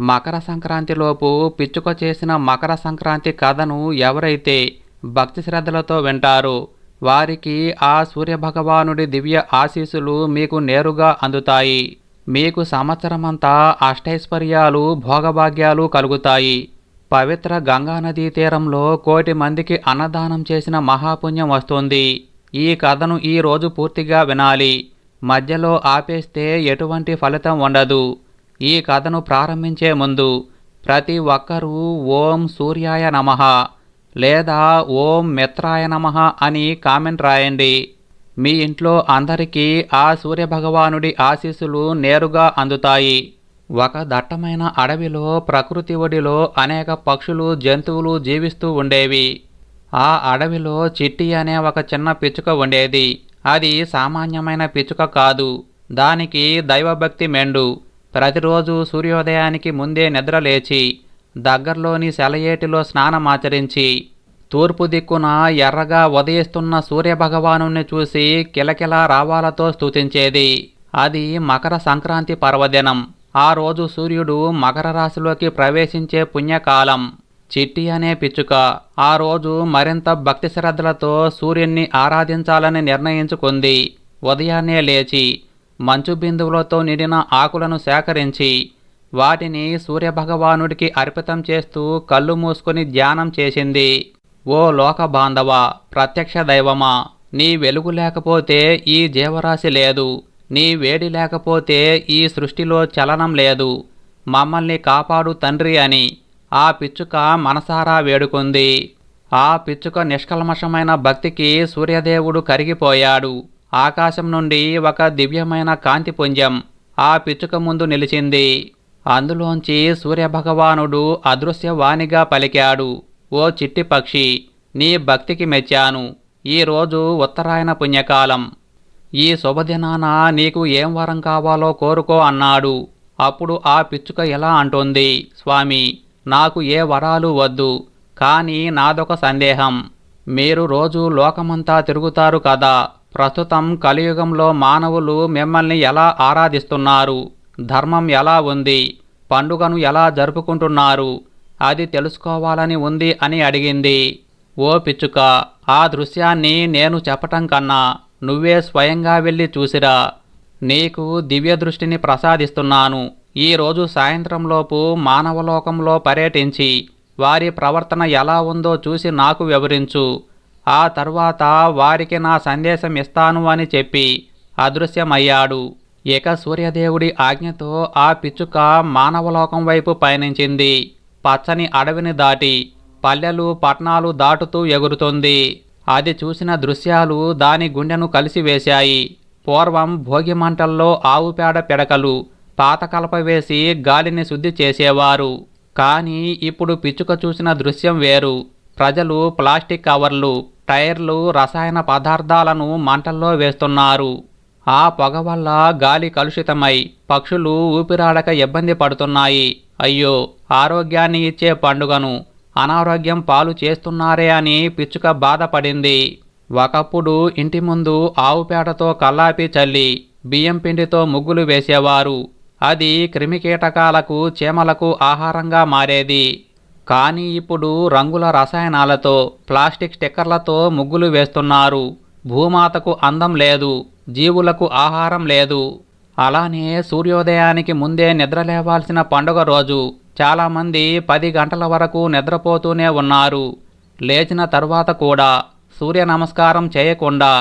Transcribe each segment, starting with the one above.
మకర సంక్రాంతిలోపు పిచ్చుక చేసిన మకర సంక్రాంతి కథను ఎవరైతే భక్తి శ్రద్ధలతో వింటారో వారికి ఆ సూర్యభగవానుడి దివ్య ఆశీస్సులు మీకు నేరుగా అందుతాయి. మీకు సంవత్సరమంతా అష్టైశ్వర్యాలు భోగభాగ్యాలు కలుగుతాయి. పవిత్ర గంగానదీ తీరంలో కోటి మందికి అన్నదానం చేసిన మహాపుణ్యం వస్తుంది. ఈ కథను ఈ రోజు పూర్తిగా వినాలి. మధ్యలో ఆపేస్తే ఎటువంటి ఫలితం ఉండదు. ఈ కథను ప్రారంభించే ముందు ప్రతి ఒక్కరూ ఓం సూర్యాయ నమః లేదా ఓం మిత్రాయ నమః అని కామెంట్ రాయండి. మీ ఇంట్లో అందరికీ ఆ సూర్యభగవానుడి ఆశీస్సులు నేరుగా అందుతాయి. ఒక దట్టమైన అడవిలో ప్రకృతి ఒడిలో అనేక పక్షులు జంతువులు జీవిస్తూ ఉండేవి. ఆ అడవిలో చిట్టి అనే ఒక చిన్న పిచ్చుక ఉండేది. అది సామాన్యమైన పిచ్చుక కాదు. దానికి దైవభక్తి మెండు. ప్రతిరోజు సూర్యోదయానికి ముందే నిద్ర లేచి దగ్గరలోని సెలయేటిలో స్నానమాచరించి తూర్పు దిక్కున ఎర్రగా ఉదయిస్తున్న సూర్యభగవాను చూసి కిలకిలా రావాలతో స్తుతించేది. అది మకర సంక్రాంతి పర్వదినం. ఆ రోజు సూర్యుడు మకర రాశిలోకి ప్రవేశించే పుణ్యకాలం. చిట్టి అనే పిచ్చుక. ఆ రోజు మరింత భక్తి శ్రద్ధలతో సూర్యుణ్ణి ఆరాధించాలని నిర్ణయించుకుంది. ఉదయాన్నే లేచి మంచు బిందువులతో నిండిన ఆకులను సేకరించి వాటిని సూర్యభగవానుడికి అర్పితం చేస్తూ కళ్ళు మూసుకొని ధ్యానం చేసింది. ఓ లోక బాంధవ ప్రత్యక్ష దైవమా నీ వెలుగు లేకపోతే ఈ జీవరాశి లేదు. నీ వేడి లేకపోతే ఈ సృష్టిలో చలనం లేదు. మమ్మల్ని కాపాడు తండ్రి అని ఆ పిచ్చుక మనసారా వేడుకుంది. ఆ పిచ్చుక నిష్కల్మషమైన భక్తికి సూర్యదేవుడు కరిగిపోయాడు. ఆకాశం నుండి ఒక దివ్యమైన కాంతి పుంజం ఆ పిచ్చుక ముందు నిలిచింది. అందులోంచి సూర్యభగవానుడు అదృశ్యవాణిగా పలికాడు ఓ చిట్టి పక్షి నీ భక్తికి మెచ్చాను. ఈరోజు ఉత్తరాయణ పుణ్యకాలం. ఈ శుభదినాన నీకు ఏం వరం కావాలో కోరుకో అన్నాడు. అప్పుడు ఆ పిచ్చుక ఎలా అంటుంది స్వామి నాకు ఏ వరాలు వద్దు కానీ నాదొక సందేహం. మీరు రోజు లోకమంతా తిరుగుతారు కదా ప్రస్తుతం కలియుగంలో మానవులు మిమ్మల్ని ఎలా ఆరాధిస్తున్నారు? ధర్మం ఎలా ఉంది? పండుగను ఎలా జరుపుకుంటున్నారు? అది తెలుసుకోవాలని ఉంది అని అడిగింది. ఓ పిచ్చుక ఆ దృశ్యాన్ని నేను చెప్పటం కన్నా నువ్వే స్వయంగా వెళ్ళి చూసిరా. నీకు దివ్య దృష్టిని ప్రసాదిస్తున్నాను ఈరోజు సాయంత్రంలోపు మానవలోకంలో పర్యటించి వారి ప్రవర్తన ఎలా ఉందో చూసి నాకు వివరించు. ఆ తర్వాత వారికి నా సందేశం ఇస్తాను అని చెప్పి అదృశ్యమయ్యాడు. ఇక సూర్యదేవుడి ఆజ్ఞతో ఆ పిచ్చుక మానవలోకం వైపు పయనించింది. పచ్చని అడవిని దాటి పల్లెలు పట్నాలు దాటుతూ ఎగురుతుంది. అది చూసిన దృశ్యాలు దాని గుండెను కలిసివేశాయి. పూర్వం భోగి మంటల్లో ఆవు పేడ పిడకలు పాత కలప వేసి గాలిని శుద్ధి చేసేవారు. కానీ ఇప్పుడు పిచ్చుక చూసిన దృశ్యం వేరు. ప్రజలు ప్లాస్టిక్ కవర్లు టైర్లు రసాయన పదార్థాలను మంటల్లో వేస్తున్నారు. ఆ పొగ వల్ల గాలి కలుషితమై పక్షులు ఊపిరాడక ఇబ్బంది పడుతున్నాయి. అయ్యో ఆరోగ్యాన్ని ఇచ్చే పండుగను అనారోగ్యం పాలు చేస్తున్నారే అని పిచ్చుక బాధపడింది. ఒకప్పుడు ఇంటి ముందు ఆవు పేడతో కల్లాపి చల్లి బియ్యం పిండితో ముగ్గులు వేసేవారు. అది క్రిమికీటకాలకు చీమలకు ఆహారంగా మారేది. కానీ ఇప్పుడు రంగుల రసాయనాలతో ప్లాస్టిక్ స్టిక్కర్లతో ముగ్గులు వేస్తున్నారు. భూమాతకు అందం లేదు జీవులకు ఆహారం లేదు. అలానే సూర్యోదయానికి ముందే నిద్ర లేవాల్సిన పండుగ రోజు చాలామంది పది గంటల వరకు నిద్రపోతూనే ఉన్నారు. లేచిన తర్వాత కూడా సూర్య నమస్కారం చేయకుండా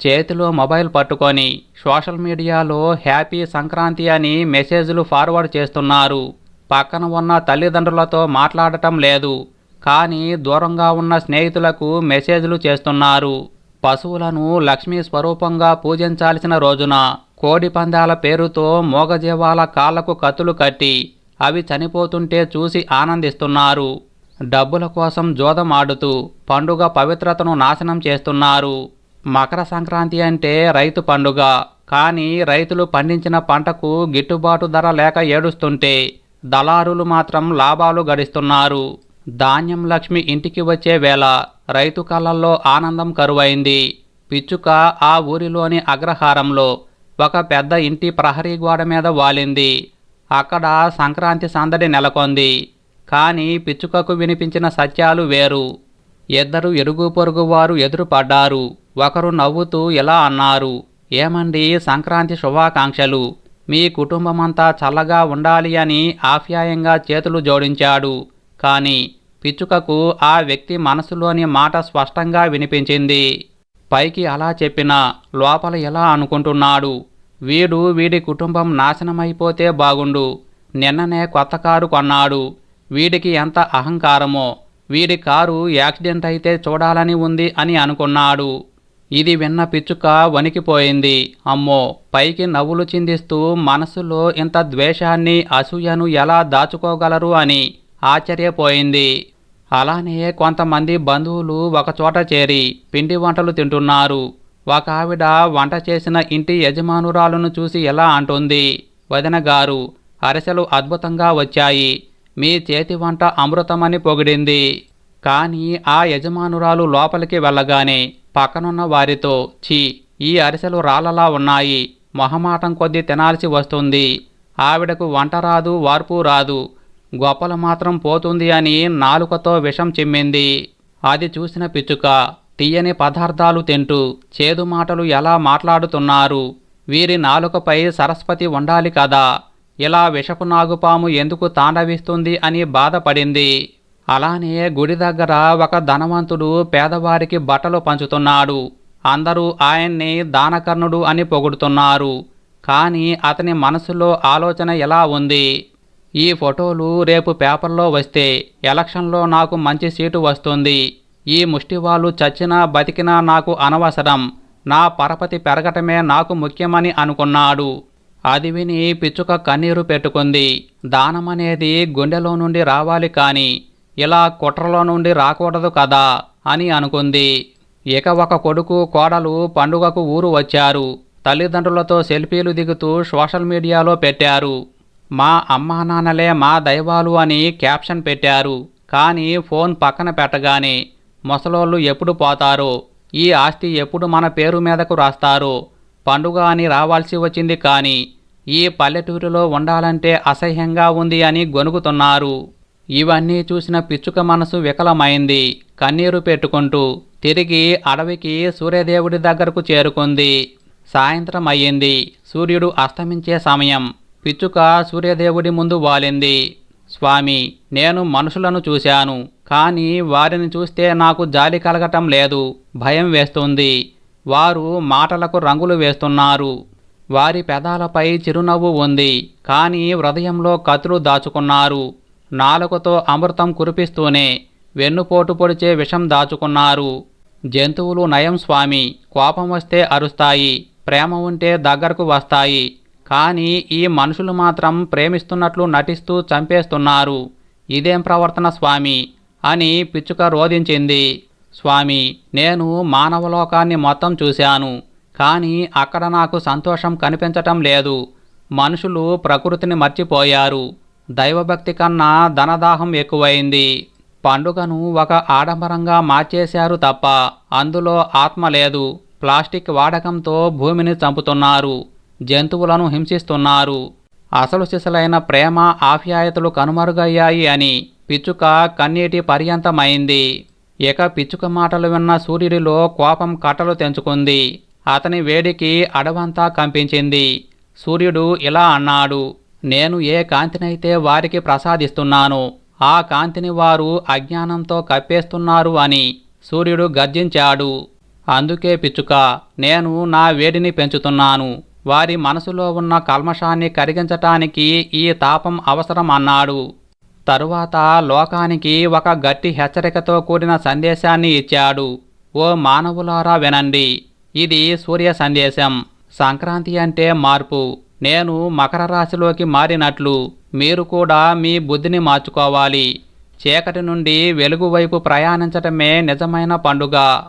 చేతిలో మొబైల్ పట్టుకొని సోషల్ మీడియాలో హ్యాపీ సంక్రాంతి అని మెసేజ్లు ఫార్వర్డ్ చేస్తున్నారు. పక్కన ఉన్న తల్లిదండ్రులతో మాట్లాడటం లేదు. కానీ దూరంగా ఉన్న స్నేహితులకు మెసేజ్లు చేస్తున్నారు. పశువులను లక్ష్మీ స్వరూపంగా పూజించాల్సిన రోజున కోడి పందాల పేరుతో మోగజీవాల కాళ్ళకు కత్తులు కట్టి అవి చనిపోతుంటే చూసి ఆనందిస్తున్నారు. డబ్బుల కోసం జోదం ఆడుతూ పండుగ పవిత్రతను నాశనం చేస్తున్నారు. మకర సంక్రాంతి అంటే రైతు పండుగ. కానీ రైతులు పండించిన పంటకు గిట్టుబాటు ధర లేక ఏడుస్తుంటే దళారులు మాత్రం లాభాలు గడిస్తున్నారు. ధాన్యం లక్ష్మి ఇంటికి వచ్చే వేళ రైతు కళ్ళల్లో ఆనందం కరువైంది. పిచ్చుక ఆ ఊరిలోని అగ్రహారంలో ఒక పెద్ద ఇంటి ప్రహరీ గోడ మీద వాలింది. అక్కడ సంక్రాంతి సందడి నెలకొంది. కానీ పిచ్చుకకు వినిపించిన సత్యాలు వేరు. ఇద్దరు ఎరుగు పొరుగు వారు ఎదురుపడ్డారు. ఒకరు నవ్వుతూ ఇలా అన్నారు ఏమండి సంక్రాంతి శుభాకాంక్షలు. మీ కుటుంబమంతా చల్లగా ఉండాలి అని ఆప్యాయంగా చేతులు జోడించాడు. కానీ పిచ్చుకకు ఆ వ్యక్తి మనసులోని మాట స్పష్టంగా వినిపించింది. పైకి అలా చెప్పినా లోపల ఎలా అనుకుంటున్నాడు? వీడు వీడి కుటుంబం నాశనమైపోతే బాగుండు. నిన్ననే కొత్త కారు కొన్నాడు. వీడికి ఎంత అహంకారమో. వీడి కారు యాక్సిడెంట్ అయితే చూడాలని ఉంది అని అనుకున్నాడు. ఇది విన్న పిచ్చుక వణికిపోయింది. అమ్మో! పైకి నవ్వులు చిందిస్తూ మనసులో ఇంత ద్వేషాన్ని అసూయను ఎలా దాచుకోగలరు అని ఆశ్చర్యపోయింది. అలానే కొంతమంది బంధువులు ఒకచోట చేరి పిండి వంటలు తింటున్నారు. ఒక ఆవిడ వంట చేసిన ఇంటి యజమానురాలను చూసి ఎలా అంటుంది. వదిన గారు అరిసెలు అద్భుతంగా వచ్చాయి. మీ చేతి వంట అమృతమని పొగిడింది. కానీ ఆ యజమానురాలు లోపలికి వెళ్ళగానే పక్కనున్న వారితో ఛీ ఈ అరిసెలు రాళ్ళలా ఉన్నాయి. మొహమాటం కొద్దీ తినాల్సి వస్తుంది. ఆవిడకు వంట రాదు వార్పు రాదు. గొప్పలు మాత్రం పోతుంది అని నాలుకతో విషం చిమ్మింది. అది చూసిన పిచ్చుక తీయని పదార్థాలు తింటూ చేదు మాటలు ఎలా మాట్లాడుతున్నారు? వీరి నాలుకపై సరస్వతి ఉండాలి కదా? ఇలా విషపు నాగుపాము ఎందుకు తాండవిస్తుంది అని బాధపడింది. అలానే గుడి దగ్గర ఒక ధనవంతుడు పేదవారికి బట్టలు పంచుతున్నాడు. అందరూ ఆయన్ని దానకర్ణుడు అని పొగుడుతున్నారు. కానీ అతని మనసులో ఆలోచన ఎలా ఉంది? ఈ ఫోటోలు రేపు పేపర్లో వస్తే ఎలక్షన్లో నాకు మంచి సీటు వస్తుంది. ఈ ముష్టివాళ్ళు చచ్చినా బతికినా నాకు అనవసరం. నా పరపతి పెరగటమే నాకు ముఖ్యమని అనుకున్నాడు. అది విని పిచ్చుక కన్నీరు పెట్టుకుంది. దానమనేది గుండెలో నుండి రావాలి కానీ ఇలా కుట్రలో నుండి రాకూడదు కదా అని అనుకుంది. ఇక ఒక కొడుకు కోడలు పండుగకు ఊరు వచ్చారు. తల్లిదండ్రులతో సెల్ఫీలు దిగుతూ సోషల్ మీడియాలో పెట్టారు. మా అమ్మా నాన్నలే మా దైవాలు అని క్యాప్షన్ పెట్టారు. కానీ ఫోన్ పక్కన పెట్టగానే ముసలోళ్ళు ఎప్పుడు పోతారో ఈ ఆస్తి ఎప్పుడు మన పేరు మీదకు రాస్తారో పండుగ అని రావాల్సి వచ్చింది కానీ ఈ పల్లెటూరులో ఉండాలంటే అసహ్యంగా ఉంది అని గొనుగుతున్నారు. ఇవన్నీ చూసిన పిచ్చుక మనసు వికలమైంది. కన్నీరు పెట్టుకుంటూ తిరిగి అడవికి సూర్యదేవుడి దగ్గరకు చేరుకుంది. సాయంత్రం అయ్యింది. సూర్యుడు అస్తమించే సమయం. పిచ్చుక సూర్యదేవుడి ముందు వాలింది. స్వామి నేను మనుషులను చూశాను. కానీ వారిని చూస్తే నాకు జాలి కలగటం లేదు. భయం వేస్తుంది. వారు మాటలకు రంగులు వేస్తున్నారు. వారి పెదాలపై చిరునవ్వు ఉంది. కానీ హృదయంలో కత్తులు దాచుకున్నారు. నాలుకతో అమృతం కురిపిస్తూనే వెన్నుపోటు పొడిచే విషం దాచుకున్నారు. జంతువులు నయం స్వామి కోపం వస్తే అరుస్తాయి ప్రేమ ఉంటే దగ్గరకు వస్తాయి. కానీ ఈ మనుషులు మాత్రం ప్రేమిస్తున్నట్లు నటిస్తూ చంపేస్తున్నారు. ఇదేం ప్రవర్తన స్వామి? అని పిచ్చుక రోధించింది. స్వామి నేను మానవలోకాన్ని మొత్తం చూశాను. కానీ అక్కడ నాకు సంతోషం కనిపించటం లేదు. మనుషులు ప్రకృతిని మర్చిపోయారు. దైవభక్తి కన్నా ధనదాహం ఎక్కువైంది. పండుగను ఒక ఆడంబరంగా మార్చేశారు తప్ప అందులో ఆత్మ లేదు. ప్లాస్టిక్ వాడకంతో భూమిని చంపుతున్నారు. జంతువులను హింసిస్తున్నారు. అసలు సిసలైన ప్రేమ ఆప్యాయతలు కనుమరుగయ్యాయి అని పిచ్చుక కన్నీటి పర్యంతమైంది. ఇక పిచ్చుక మాటలు విన్న సూర్యుడిలో కోపం కట్టలు తెంచుకుంది. అతని వేడికి అడవంతా కంపించింది. సూర్యుడు ఇలా అన్నాడు నేను ఏ కాంతినైతే వారికి ప్రసాదిస్తున్నానో ఆ కాంతిని వారు అజ్ఞానంతో కప్పేస్తున్నారు అని సూర్యుడు గర్జించాడు. అందుకే పిచ్చుక నేను నా వేడిని పెంచుతున్నాను. వారి మనసులో ఉన్న కల్మషాన్ని కరిగించటానికి ఈ తాపం అవసరం అన్నాడు. తరువాత లోకానికి ఒక గట్టి హెచ్చరికతో కూడిన సందేశాన్ని ఇచ్చాడు. ఓ మానవులారా వినండి. ఇది సూర్య సందేశం. సంక్రాంతి అంటే మార్పు. నేను మకర రాశిలోకి మారినట్లు మీరు కూడా మీ బుద్ధిని మార్చుకోవాలి. చీకటి నుండి వెలుగు వైపు ప్రయాణించటమే నిజమైన పండుగ.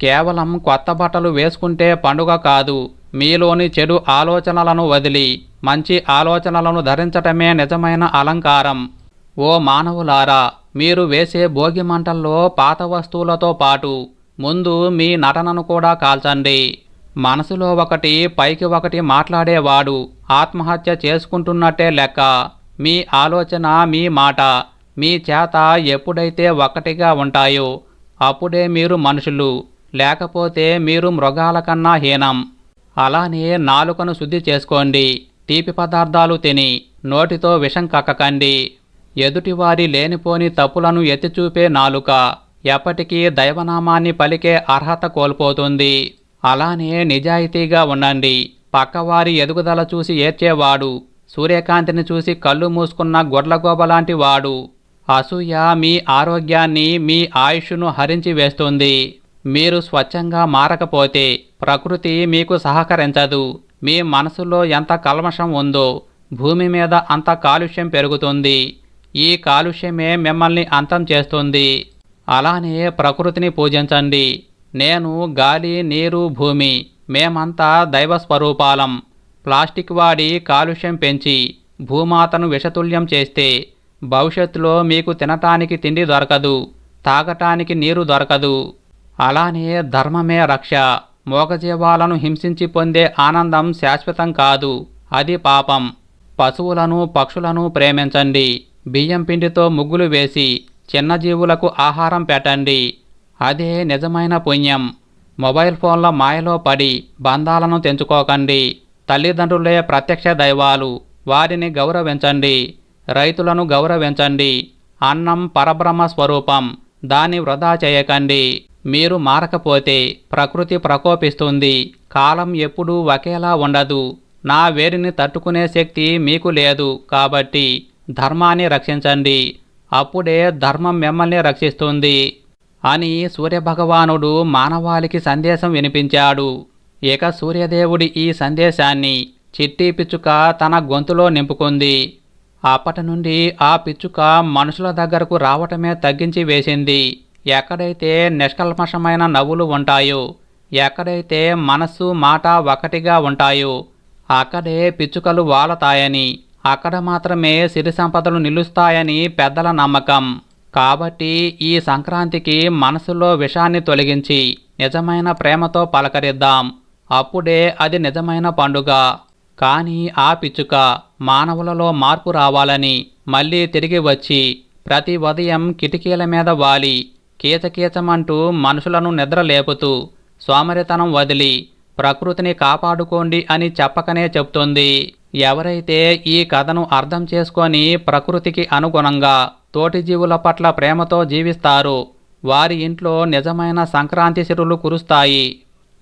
కేవలం కొత్త బట్టలు వేసుకుంటే పండుగ కాదు. మీలోని చెడు ఆలోచనలను వదిలి మంచి ఆలోచనలను ధరించటమే నిజమైన అలంకారం. ఓ మానవులారా మీరు వేసే భోగి మంటల్లో పాత వస్తువులతో పాటు ముందు మీ నటనను కూడా కాల్చండి. మనసులో ఒకటి పైకి ఒకటి మాట్లాడేవాడు ఆత్మహత్య చేసుకుంటున్నట్టే లెక్క. మీ ఆలోచన మీ మాట మీ చేత ఎప్పుడైతే ఒకటిగా ఉంటాయో అప్పుడే మీరు మనుషులు లేకపోతే మీరు మృగాల కన్నా హీనం. అలానే నాలుకను శుద్ధి చేసుకోండి తీపి పదార్థాలు తిని నోటితో విషం కక్కకండి. ఎదుటివారి లేనిపోని తప్పులను ఎత్తిచూపే నాలుక ఎప్పటికీ దైవనామాన్ని పలికే అర్హత కోల్పోతుంది. అలానే నిజాయితీగా ఉండండి. పక్కవారి ఎదుగుదల చూసి ఏడ్చేవాడు. సూర్యకాంతిని చూసి కళ్ళు మూసుకున్న గొడ్లగోబలాంటి వాడు. అసూయ మీ ఆరోగ్యాన్ని మీ ఆయుష్ను హరించి వేస్తుంది. మీరు స్వచ్ఛంగా మారకపోతే ప్రకృతి మీకు సహకరించదు. మీ మనసులో ఎంత కల్మషం ఉందో భూమి మీద అంత కాలుష్యం పెరుగుతుంది. ఈ కాలుష్యమే మిమ్మల్ని అంతం చేస్తుంది. అలానే ప్రకృతిని పూజించండి. నేను గాలి నీరు భూమి మేమంతా దైవ స్వరూపాలం ప్లాస్టిక్ వాడి కాలుష్యం పెంచి భూమాతను విషతుల్యం చేస్తే భవిష్యత్తులో మీకు తినటానికి తిండి దొరకదు తాగటానికి నీరు దొరకదు. అలానే ధర్మమే రక్ష. మోగజీవాలను హింసించి పొందే ఆనందం శాశ్వతం కాదు అది పాపం. పశువులను పక్షులను ప్రేమించండి బియ్యం పిండితో ముగ్గులు వేసి చిన్న జీవులకు ఆహారం పెట్టండి. అదే నిజమైన పుణ్యం. మొబైల్ ఫోన్ల మాయలో పడి బంధాలను తెంచుకోకండి. తల్లిదండ్రులే ప్రత్యక్ష దైవాలు. వారిని గౌరవించండి. రైతులను గౌరవించండి. అన్నం పరబ్రహ్మ స్వరూపం. దాన్ని వృధా చేయకండి. మీరు మారకపోతే ప్రకృతి ప్రకోపిస్తుంది. కాలం ఎప్పుడూ ఒకేలా ఉండదు. నా వేడిని తట్టుకునే శక్తి మీకు లేదు. కాబట్టి ధర్మాన్ని రక్షించండి. అప్పుడే ధర్మం మిమ్మల్ని రక్షిస్తుంది. అని సూర్యభగవానుడు మానవాళికి సందేశం వినిపించాడు. ఇక సూర్యదేవుడి ఈ సందేశాన్ని చిట్టి పిచ్చుక తన గొంతులో నింపుకుంది. అప్పటి నుండి ఆ పిచ్చుక మనుషుల దగ్గరకు రావటమే తగ్గించి వేసింది. ఎక్కడైతే నిష్కల్మషమైన నవ్వులు ఉంటాయో ఎక్కడైతే మనస్సు మాట ఒకటిగా ఉంటాయో అక్కడే పిచ్చుకలు వాలతాయని అక్కడ మాత్రమే సిరి సంపదలు నిలుస్తాయని పెద్దల నమ్మకం. కాబట్టి ఈ సంక్రాంతికి మనసులో విషాన్ని తొలగించి నిజమైన ప్రేమతో పలకరిద్దాం. అప్పుడే అది నిజమైన పండుగ. కానీ ఆ పిచ్చుక మానవులలో మార్పు రావాలని మళ్ళీ తిరిగి వచ్చి ప్రతి ఉదయం కిటికీల మీద వాలి కీచకీచమంటూ మనుషులను నిద్రలేపుతూ సోమరితనం వదిలి ప్రకృతిని కాపాడుకోండి అని చెప్పకనే చెప్తుంది. ఎవరైతే ఈ కథను అర్థం చేసుకొని ప్రకృతికి అనుగుణంగా తోటి జీవుల పట్ల ప్రేమతో జీవిస్తారు వారి ఇంట్లో నిజమైన సంక్రాంతి సిరులు కురుస్తాయి.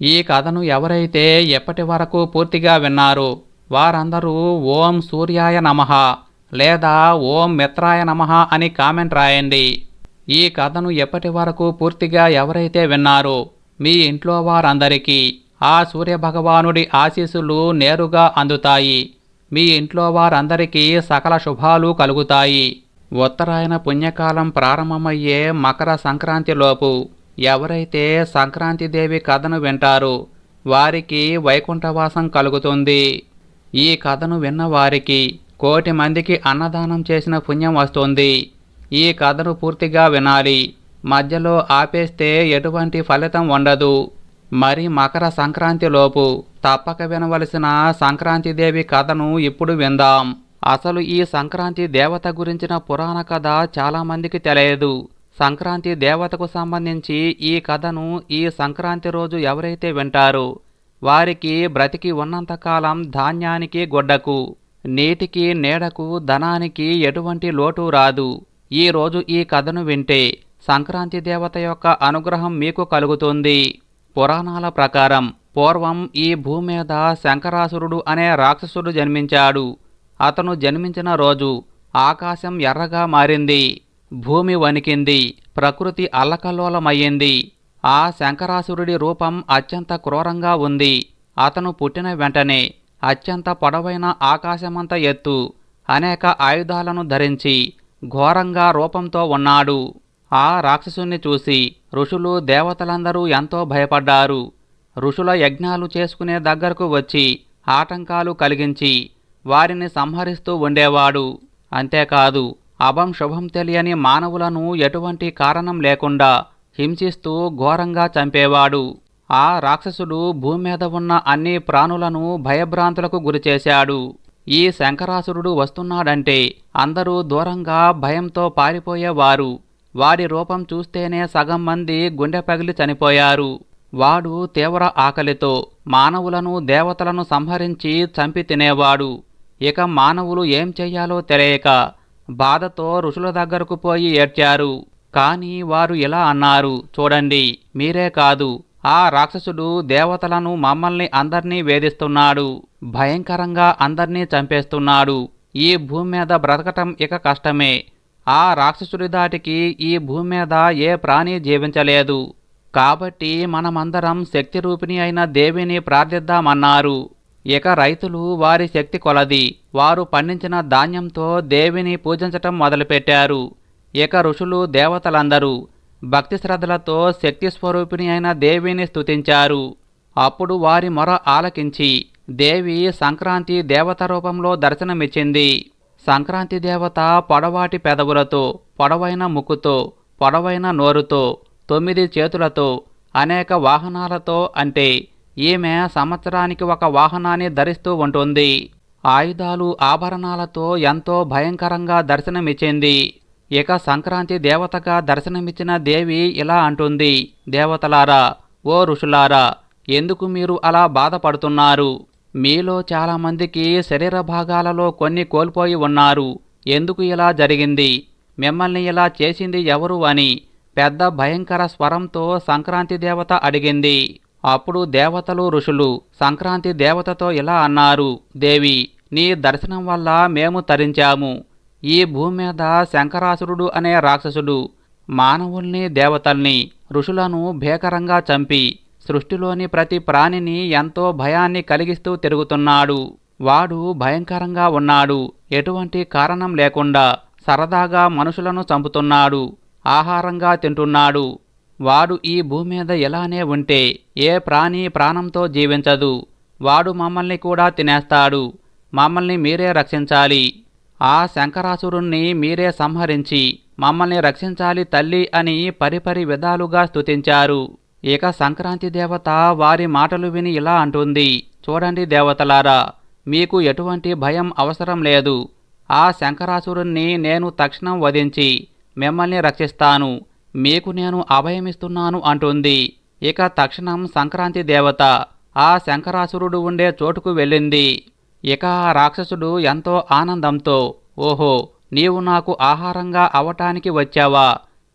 ఈ కథను ఎవరైతే ఎప్పటి వరకు పూర్తిగా విన్నారు వారందరూ ఓం సూర్యాయ నమః లేదా ఓం మిత్రాయ నమః అని కామెంట్ రాయండి. ఈ కథను ఎప్పటి వరకు పూర్తిగా ఎవరైతే విన్నారో మీ ఇంట్లో వారందరికీ ఆ సూర్యభగవానుడి ఆశీస్సులు నేరుగా అందుతాయి. మీ ఇంట్లో వారందరికీ సకల శుభాలు కలుగుతాయి. ఉత్తరాయణ పుణ్యకాలం ప్రారంభమయ్యే మకర సంక్రాంతిలోపు ఎవరైతే సంక్రాంతి దేవి కథను వింటారో వారికి వైకుంఠవాసం కలుగుతుంది. ఈ కథను విన్న వారికి కోటి మందికి అన్నదానం చేసిన పుణ్యం వస్తుంది. ఈ కథను పూర్తిగా వినాలి. మధ్యలో ఆపేస్తే ఎటువంటి ఫలితం ఉండదు. మరి మకర సంక్రాంతిలోపు తప్పక వినవలసిన సంక్రాంతి దేవి కథను ఇప్పుడు విందాం. అసలు ఈ సంక్రాంతి దేవత గురించిన పురాణ కథ చాలామందికి తెలియదు. సంక్రాంతి దేవతకు సంబంధించి ఈ కథను ఈ సంక్రాంతి రోజు ఎవరైతే వింటారో వారికి బ్రతికి ఉన్నంతకాలం ధాన్యానికి గొడ్డకు నీటికి నీడకు ధనానికి ఎటువంటి లోటు రాదు. ఈ రోజు ఈ కథను వింటే సంక్రాంతి దేవత యొక్క అనుగ్రహం మీకు కలుగుతుంది. పురాణాల ప్రకారం పూర్వం ఈ భూమి మీద శంకరాసురుడు అనే రాక్షసుడు జన్మించాడు. అతను జన్మించిన రోజు ఆకాశం ఎర్రగా మారింది భూమి వణికింది ప్రకృతి అల్లకల్లోలమయ్యింది. ఆ శంకరాసురుడి రూపం అత్యంత క్రూరంగా ఉంది. అతను పుట్టిన వెంటనే అత్యంత పొడవైన ఆకాశమంత ఎత్తు అనేక ఆయుధాలను ధరించి ఘోరంగా రూపంతో ఉన్నాడు. ఆ రాక్షసుని చూసి ఋషులు దేవతలందరూ ఎంతో భయపడ్డారు. ఋషుల యజ్ఞాలు చేసుకునే దగ్గరకు వచ్చి ఆటంకాలు కలిగించి వారిని సంహరిస్తూ ఉండేవాడు. అంతేకాదు అభం శుభం తెలియని మానవులను ఎటువంటి కారణం లేకుండా హింసిస్తూ ఘోరంగా చంపేవాడు. ఆ రాక్షసుడు భూమి మీద ఉన్న అన్ని ప్రాణులను భయభ్రాంతులకు గురిచేశాడు ఈ శంకరాసురుడు వస్తున్నాడంటే అందరూ దూరంగా భయంతో పారిపోయేవారు. వాడి రూపం చూస్తేనే సగం మంది గుండె పగిలి చనిపోయారు. వాడు తీవ్ర ఆకలితో మానవులను దేవతలను సంహరించి చంపి తినేవాడు. ఇక మానవులు ఏం చెయ్యాలో తెలియక బాధతో ఋషుల దగ్గరకు పోయి ఏడ్చారు. కాని వారు ఇలా అన్నారు చూడండి మీరే కాదు. ఆ రాక్షసుడు దేవతలను మమ్మల్ని అందర్నీ వేధిస్తున్నాడు. భయంకరంగా అందర్నీ చంపేస్తున్నాడు. ఈ భూమి మీద బ్రతకటం ఇక కష్టమే. ఆ రాక్షసుడి దాటికి ఈ భూమి మీద ఏ ప్రాణి జీవించలేదు. కాబట్టి మనమందరం శక్తి రూపిణి అయిన దేవిని ప్రార్థిద్దామన్నారు. ఇక రైతులు వారి శక్తి కొలది. వారు పండించిన ధాన్యంతో దేవిని పూజించటం మొదలుపెట్టారు. ఇక ఋషులు దేవతలందరూ భక్తి శ్రద్ధలతో శక్తి స్వరూపిణి అయిన దేవిని స్తుతించారు. అప్పుడు వారి మొర ఆలకించి దేవి సంక్రాంతి దేవత రూపంలో దర్శనమిచ్చింది. సంక్రాంతి దేవత పొడవాటి పెదవులతో పొడవైన ముక్కుతో పొడవైన నోరుతో తొమ్మిది చేతులతో అనేక వాహనాలతో అంటే ఈమె సంవత్సరానికి ఒక వాహనాన్ని ధరిస్తూ ఉంటుంది. ఆయుధాలు ఆభరణాలతో ఎంతో భయంకరంగా దర్శనమిచ్చింది. ఇక సంక్రాంతి దేవతగా దర్శనమిచ్చిన దేవి ఇలా అంటుంది దేవతలారా ఓ ఋషులారా ఎందుకు మీరు అలా బాధపడుతున్నారు? మీలో చాలామందికి శరీర భాగాలలో కొన్ని కోల్పోయి ఉన్నారు. ఎందుకు ఇలా జరిగింది? మిమ్మల్ని ఇలా చేసింది ఎవరు అని పెద్ద భయంకర స్వరంతో సంక్రాంతి దేవత అడిగింది. అప్పుడు దేవతలు ఋషులు సంక్రాంతి దేవతతో ఇలా అన్నారు దేవి నీ దర్శనం వల్ల మేము తరించాము. ఈ భూమి మీద శంకరాసురుడు అనే రాక్షసుడు మానవుల్ని దేవతల్ని ఋషులను భీకరంగా చంపి సృష్టిలోని ప్రతి ప్రాణిని ఎంతో భయాన్ని కలిగిస్తూ తిరుగుతున్నాడు. వాడు భయంకరంగా ఉన్నాడు. ఎటువంటి కారణం లేకుండా సరదాగా మనుషులను చంపుతున్నాడు. ఆహారంగా తింటున్నాడు. వాడు ఈ భూమి మీద ఎలానే ఉంటే ఏ ప్రాణి ప్రాణంతో జీవించదు. వాడు మమ్మల్ని కూడా తినేస్తాడు. మమ్మల్ని మీరే రక్షించాలి. ఆ శంకరాసురుణ్ణి మీరే సంహరించి మమ్మల్ని రక్షించాలి తల్లి అని పరిపరి విధాలుగా స్తుతించారు. ఇక సంక్రాంతి దేవత వారి మాటలు విని ఇలా అంటుంది చూడండి దేవతలారా మీకు ఎటువంటి భయం అవసరం లేదు. ఆ శంకరాసురుణ్ణి నేను తక్షణం వధించి మిమ్మల్ని రక్షిస్తాను. మీకు నేను అభయమిస్తున్నాను అంటుంది. ఇక తక్షణం సంక్రాంతి దేవత ఆ శంకరాసురుడు ఉండే చోటుకు వెళ్ళింది. ఇక ఆ రాక్షసుడు ఎంతో ఆనందంతో ఓహో నీవు నాకు ఆహారంగా అవటానికి వచ్చావా?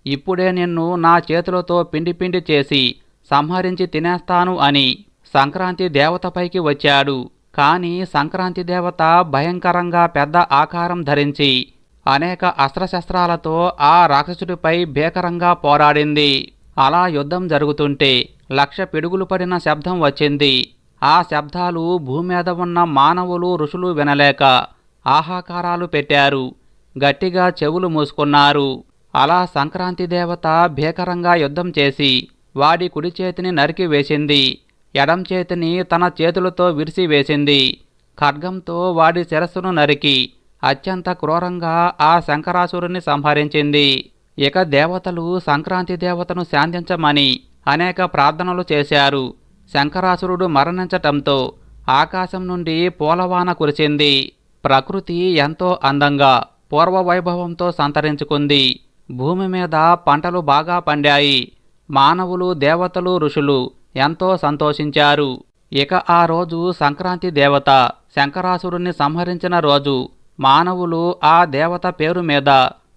ఇప్పుడే నిన్ను నా చేతులతో పిండి పిండి చేసి సంహరించి తినేస్తాను అని సంక్రాంతి దేవతపైకి వచ్చాడు. కానీ సంక్రాంతి దేవత భయంకరంగా పెద్ద ఆకారం ధరించి అనేక అస్త్రశస్త్రాలతో ఆ రాక్షసుడిపై భీకరంగా పోరాడింది. అలా యుద్ధం జరుగుతుంటే లక్ష పిడుగులు పడిన శబ్దం వచ్చింది. ఆ శబ్దాలు భూమి మీద ఉన్న మానవులు ఋషులు వినలేక ఆహాకారాలు పెట్టారు. గట్టిగా చెవులు మూసుకున్నారు. అలా సంక్రాంతి దేవత భీకరంగా యుద్ధం చేసి వాడి కుడి చేతిని నరికి వేసింది. ఎడం చేతిని తన చేతులతో విరిసి వేసింది. ఖడ్గంతో వాడి శిరస్సును నరికి. అత్యంత క్రూరంగా ఆ శంకరాసురుని సంహరించింది. ఇక దేవతలు సంక్రాంతి దేవతను శాంతించమని అనేక ప్రార్థనలు చేశారు. శంకరాసురుడు మరణించటంతో ఆకాశం నుండి పూలవాన కురిసింది. ప్రకృతి ఎంతో అందంగా పూర్వ వైభవంతో సంతరించుకుంది. భూమి మీద పంటలు బాగా పండాయి. మానవులు దేవతలు ఋషులు ఎంతో సంతోషించారు. ఇక ఆ రోజు సంక్రాంతి దేవత శంకరాసురుణ్ణి సంహరించిన రోజు మానవులు ఆ దేవత పేరు మీద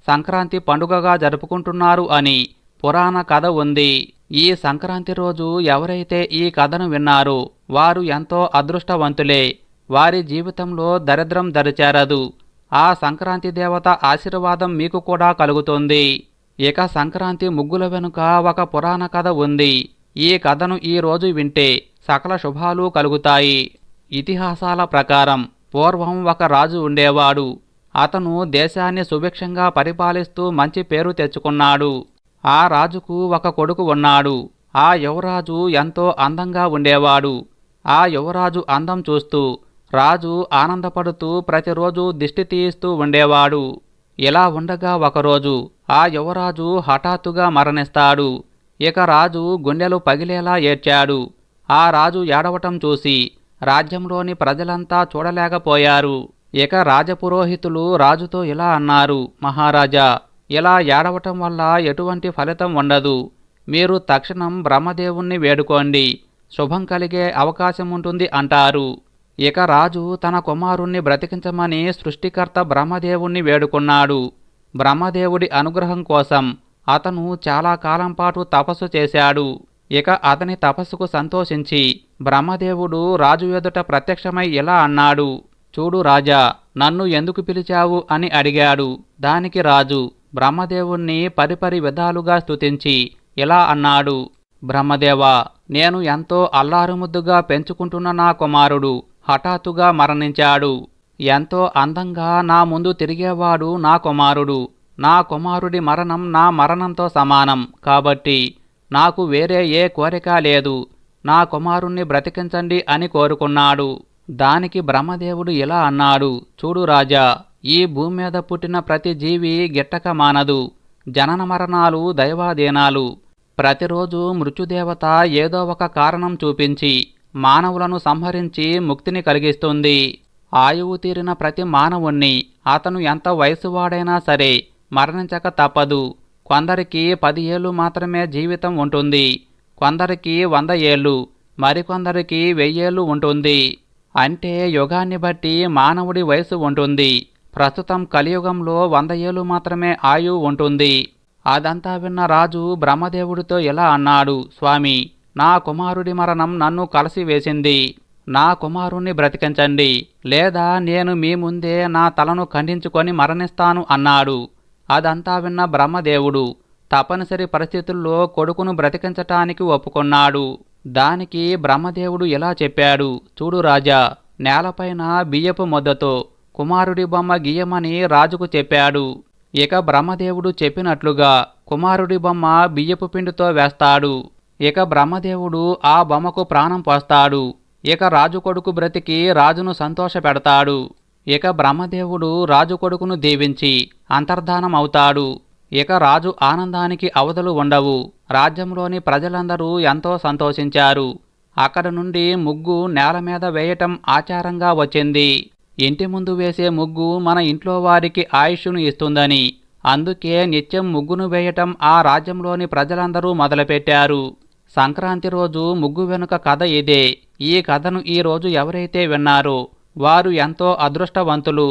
సంక్రాంతి పండుగగా జరుపుకుంటున్నారు అని పురాణ కథ ఉంది. ఈ సంక్రాంతి రోజు ఎవరైతే ఈ కథను విన్నారో వారు ఎంతో అదృష్టవంతులే. వారి జీవితంలో దరిద్రం దరిచేరదు. ఆ సంక్రాంతి దేవత ఆశీర్వాదం మీకు కూడా కలుగుతుంది. ఇక సంక్రాంతి ముగ్గుల వెనుక ఒక పురాణ కథ ఉంది. ఈ కథను ఈ రోజు వింటే సకల శుభాలు కలుగుతాయి. ఇతిహాసాల ప్రకారం పూర్వం ఒక రాజు ఉండేవాడు. అతను దేశాన్ని సుభిక్షంగా పరిపాలిస్తూ మంచి పేరు తెచ్చుకున్నాడు. ఆ రాజుకు ఒక కొడుకు ఉన్నాడు. ఆ యువరాజు ఎంతో అందంగా ఉండేవాడు. ఆ యువరాజు అందం చూస్తూ రాజు ఆనందపడుతూ ప్రతిరోజు దిష్టి తీయిస్తూ ఉండేవాడు. ఇలా ఉండగా ఒకరోజు ఆ యువరాజు హఠాత్తుగా మరణిస్తాడు. ఇక రాజు గుండెలు పగిలేలా ఏడ్చాడు. ఆ రాజు ఏడవటం చూసి రాజ్యంలోని ప్రజలంతా చూడలేకపోయారు. ఇక రాజపురోహితులు రాజుతో ఇలా అన్నారు మహారాజా ఇలా ఏడవటం వల్ల ఎటువంటి ఫలితం ఉండదు. మీరు తక్షణం బ్రహ్మదేవుణ్ణి వేడుకోండి. శుభం కలిగే అవకాశం ఉంటుంది అంటారు. ఇక రాజు తన కుమారుణ్ణి బ్రతికించమని సృష్టికర్త బ్రహ్మదేవుణ్ణి వేడుకున్నాడు. బ్రహ్మదేవుడి అనుగ్రహం కోసం అతను చాలా కాలం పాటు తపస్సు చేశాడు. ఇక అతని తపస్సుకు సంతోషించి బ్రహ్మదేవుడు రాజు ఎదుట ప్రత్యక్షమై ఇలా అన్నాడు. చూడు రాజా నన్ను ఎందుకు పిలిచావు? అని అడిగాడు. దానికి రాజు బ్రహ్మదేవుణ్ణి పరిపరి విధాలుగా స్తుతించి ఇలా అన్నాడు. బ్రహ్మదేవా నేను ఎంతో అల్లారుముద్దుగా పెంచుకుంటున్న నా కుమారుడు. హఠాత్తుగా మరణించాడు. ఎంతో అందంగా నా ముందు తిరిగేవాడు నా కుమారుడు. నా కుమారుడి మరణం నా మరణంతో సమానం. కాబట్టి నాకు వేరే ఏ కోరిక లేదు. నా కుమారుణ్ణి బ్రతికించండి అని కోరుకున్నాడు. దానికి బ్రహ్మదేవుడు ఇలా అన్నాడు. చూడు రాజా ఈ భూమి మీద పుట్టిన ప్రతి జీవి గిట్టక మానదు జనన మరణాలు దైవాధీనాలు. ప్రతిరోజు మృత్యుదేవత ఏదో ఒక కారణం చూపించి మానవులను సంహరించి ముక్తిని కలిగిస్తుంది. ఆయువు తీరిన ప్రతి మానవుణ్ణి అతను ఎంత వయసువాడైనా సరే మరణించక తప్పదు. కొందరికి పది ఏళ్ళు మాత్రమే జీవితం ఉంటుంది. కొందరికి వంద ఏళ్ళు మరికొందరికి వెయ్యేళ్ళు ఉంటుంది. అంటే యుగాన్ని బట్టి మానవుడి వయసు ఉంటుంది. ప్రస్తుతం కలియుగంలో వంద ఏళ్ళు మాత్రమే ఆయువు ఉంటుంది. అదంతా విన్న రాజు బ్రహ్మదేవుడితో ఇలా అన్నాడు స్వామి? నా కుమారుడి మరణం నన్ను కలిసివేసింది నా కుమారుణ్ణి బ్రతికించండి. లేదా నేను మీ ముందే నా తలను ఖండించుకొని మరణిస్తాను అన్నాడు. అదంతా విన్న బ్రహ్మదేవుడు తప్పనిసరి పరిస్థితుల్లో కొడుకును బ్రతికించటానికి ఒప్పుకున్నాడు. దానికి బ్రహ్మదేవుడు ఇలా చెప్పాడు చూడు రాజా నేలపైన బియ్యపు ముద్దతో కుమారుడి బొమ్మ గీయమని రాజుకు చెప్పాడు. ఇక బ్రహ్మదేవుడు చెప్పినట్లుగా కుమారుడి బొమ్మ బియ్యపు పిండితో వేస్తాడు. ఇక బ్రహ్మదేవుడు ఆ బొమ్మకు ప్రాణం పోస్తాడు. ఇక రాజు కొడుకు బ్రతికి రాజును సంతోషపెడతాడు ఇక బ్రహ్మదేవుడు రాజు కొడుకును దీవించి అంతర్ధానం అవుతాడు. ఇక రాజు ఆనందానికి అవధులు ఉండవు. రాజ్యంలోని ప్రజలందరూ ఎంతో సంతోషించారు. అక్కడ నుండి ముగ్గు నేల మీద వేయటం ఆచారంగా వచ్చింది. ఇంటి ముందు వేసే ముగ్గు మన ఇంట్లో వారికి ఆయుష్ను ఇస్తుందని. అందుకే నిత్యం ముగ్గును వేయటం ఆ రాజ్యంలోని ప్రజలందరూ మొదలుపెట్టారు. సంక్రాంతి రోజు ముగ్గు వెనుక కథ ఇదే. ఈ కథను ఈరోజు ఎవరైతే విన్నారో వారు ఎంతో అదృష్టవంతులు.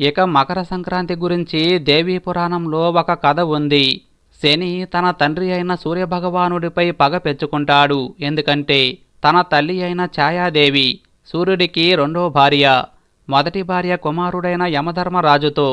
ఇక మకర సంక్రాంతి గురించి దేవీ పురాణంలో ఒక కథ ఉంది. శని తన తండ్రి అయిన సూర్యభగవానుడిపై పగ పెంచుకుంటాడు. ఎందుకంటే తన తల్లి అయిన ఛాయాదేవి సూర్యుడికి రెండో భార్య. మొదటి భార్య కుమారుడైన యమధర్మరాజుతో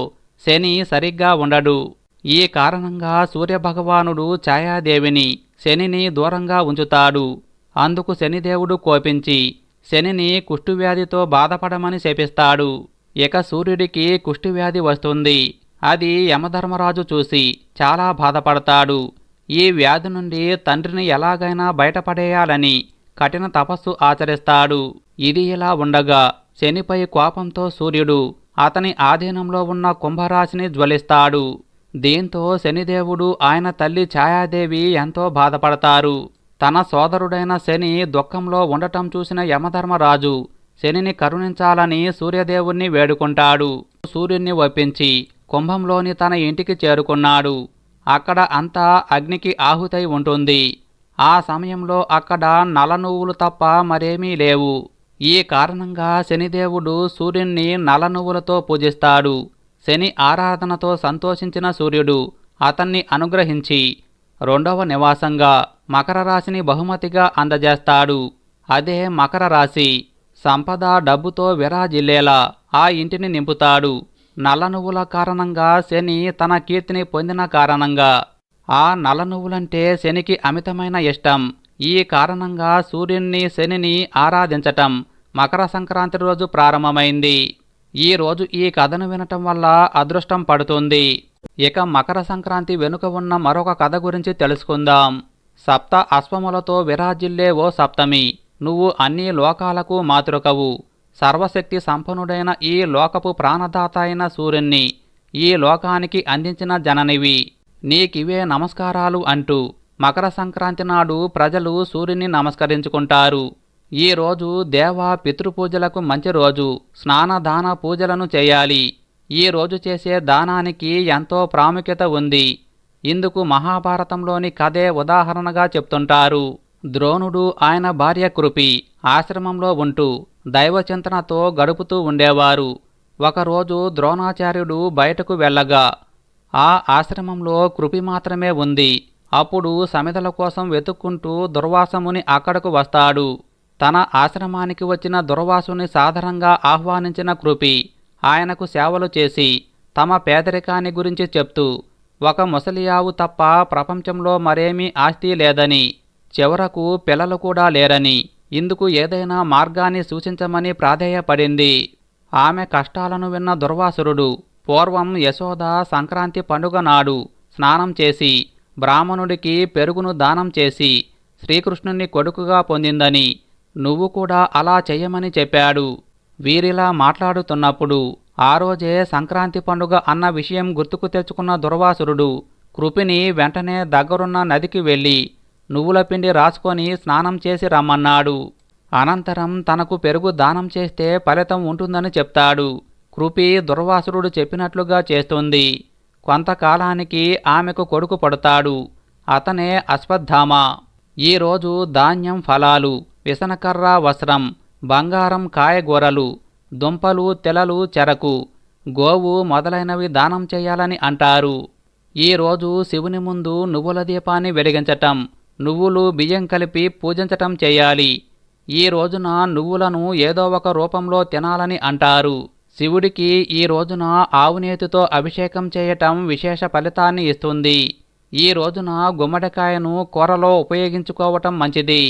శని సరిగ్గా ఉండడు. ఈ కారణంగా సూర్యభగవానుడు ఛాయాదేవిని శనిని దూరంగా ఉంచుతాడు. అందుకు శనిదేవుడు కోపించి శనిని కుష్ఠువ్యాధితో బాధపడమని శపిస్తాడు. ఇక సూర్యుడికి కుష్ఠువ్యాధి వస్తుంది. అది యమధర్మరాజు చూసి చాలా బాధపడతాడు. ఈ వ్యాధి నుండి తండ్రిని ఎలాగైనా బయటపడేయాలని కఠిన తపస్సు ఆచరిస్తాడు. ఇది ఇలా ఉండగా శనిపై కోపంతో సూర్యుడు అతని ఆధీనంలో ఉన్న కుంభరాశిని జ్వలిస్తాడు. దీంతో శనిదేవుడు ఆయన తల్లి ఛాయాదేవి ఎంతో బాధపడతారు. తన సోదరుడైన శని దుఃఖంలో ఉండటం చూసిన యమధర్మరాజు శనిని కరుణించాలని సూర్యదేవుణ్ణి వేడుకుంటాడు. సూర్యుణ్ణి ఒప్పించి కుంభంలోని తన ఇంటికి చేరుకున్నాడు. అక్కడ అంతా అగ్నికి ఆహుతై ఉంటుంది. ఆ సమయంలో అక్కడ నల నువ్వులు తప్ప మరేమీ లేవు. ఈ కారణంగా శనిదేవుడు సూర్యుణ్ణి నల నువ్వులతో పూజిస్తాడు. శని ఆరాధనతో సంతోషించిన సూర్యుడు అతన్ని అనుగ్రహించి రెండవ నివాసంగా మకర రాశిని బహుమతిగా అందజేస్తాడు. అదే మకర రాశి సంపద డబ్బుతో విరాజిల్లేలా ఆ ఇంటిని నింపుతాడు. నల్ల నువ్వుల కారణంగా శని తన కీర్తిని పొందిన కారణంగా. ఆ నల్ల నువ్వులంటే శనికి అమితమైన ఇష్టం. ఈ కారణంగా సూర్యుణ్ణి శనిని ఆరాధించటం మకర సంక్రాంతి రోజు ప్రారంభమైంది. ఈరోజు ఈ కథను వినటం వల్ల అదృష్టం పడుతుంది. ఇక మకర సంక్రాంతి వెనుక ఉన్న మరొక కథ గురించి తెలుసుకుందాం. సప్త అశ్వములతో విరాజిల్లే ఓ సప్తమి. నువ్వు అన్ని లోకాలకు మాతృకవు. సర్వశక్తి సంపన్నుడైన ఈ లోకపు ప్రాణదాత అయిన సూర్యుణ్ణి. ఈ లోకానికి అందించిన జననివి. నీకివే నమస్కారాలు అంటూ మకర సంక్రాంతి నాడు ప్రజలు సూర్యుని నమస్కరించుకుంటారు. ఈ రోజు దేవ పితృపూజలకు మంచి రోజు. స్నాన దాన పూజలను చేయాలి. ఈ రోజు చేసే దానానికి ఎంతో ప్రాముఖ్యత ఉంది. ఇందుకు మహాభారతంలోని కథే ఉదాహరణగా చెప్తుంటారు. ద్రోణుడు ఆయన భార్య కృపి ఆశ్రమంలో ఉంటూ దైవచింతనతో గడుపుతూ ఉండేవారు. ఒకరోజు ద్రోణాచార్యుడు బయటకు వెళ్ళగా ఆ ఆశ్రమంలో కృపి మాత్రమే ఉంది. అప్పుడు సమిధల కోసం వెతుక్కుంటూ దుర్వాసముని అక్కడకు వస్తాడు. తన ఆశ్రమానికి వచ్చిన దుర్వాసుని సాధారణంగా ఆహ్వానించిన కృపి ఆయనకు సేవలు చేసి తమ పేదరికాన్ని గురించి చెప్తూ ఒక ముసలియావు తప్ప ప్రపంచంలో మరేమీ ఆస్తి లేదని చివరకు పిల్లలు కూడా లేరని ఇందుకు ఏదైనా మార్గాన్ని సూచించమని ప్రాధేయపడింది. ఆమె కష్టాలను విన్న దుర్వాసురుడు పూర్వం యశోద సంక్రాంతి పండుగ నాడు స్నానం చేసి బ్రాహ్మణుడికి పెరుగును దానం చేసి శ్రీకృష్ణుని కొడుకుగా పొందిందని నువ్వు కూడా అలా చెయ్యమని చెప్పాడు. వీరిలా మాట్లాడుతున్నప్పుడు ఆ రోజే సంక్రాంతి పండుగ అన్న విషయం గుర్తుకు తెచ్చుకున్న దుర్వాసురుడు కృపిని వెంటనే దగ్గరున్న నదికి వెళ్ళి నువ్వుల పిండి రాసుకొని స్నానం చేసి రమ్మన్నాడు. అనంతరం తనకు పెరుగు దానం చేస్తే ఫలితం ఉంటుందని చెప్తాడు. కృపి దుర్వాసురుడు చెప్పినట్లుగా చేస్తుంది. కొంతకాలానికి ఆమెకు కొడుకు పడతాడు. అతనే అశ్వత్థామ. ఈరోజు ధాన్యం ఫలాలు విసనకర్ర వస్త్రం బంగారం కాయగూరలు దుంపలు తెలలు చెరకు గోవు మొదలైనవి దానం చేయాలని అంటారు. ఈరోజు శివుని ముందు నువ్వుల దీపాన్ని వెలిగించటం నువ్వులు బియ్యం కలిపి పూజించటం చేయాలి. ఈ రోజున నువ్వులను ఏదో ఒక రూపంలో తినాలని అంటారు. శివుడికి ఈ రోజున ఆవునేతితో అభిషేకం చేయటం విశేష ఫలితాన్ని ఇస్తుంది. ఈ రోజున గుమ్మడికాయను కూరలో ఉపయోగించుకోవటం మంచిది.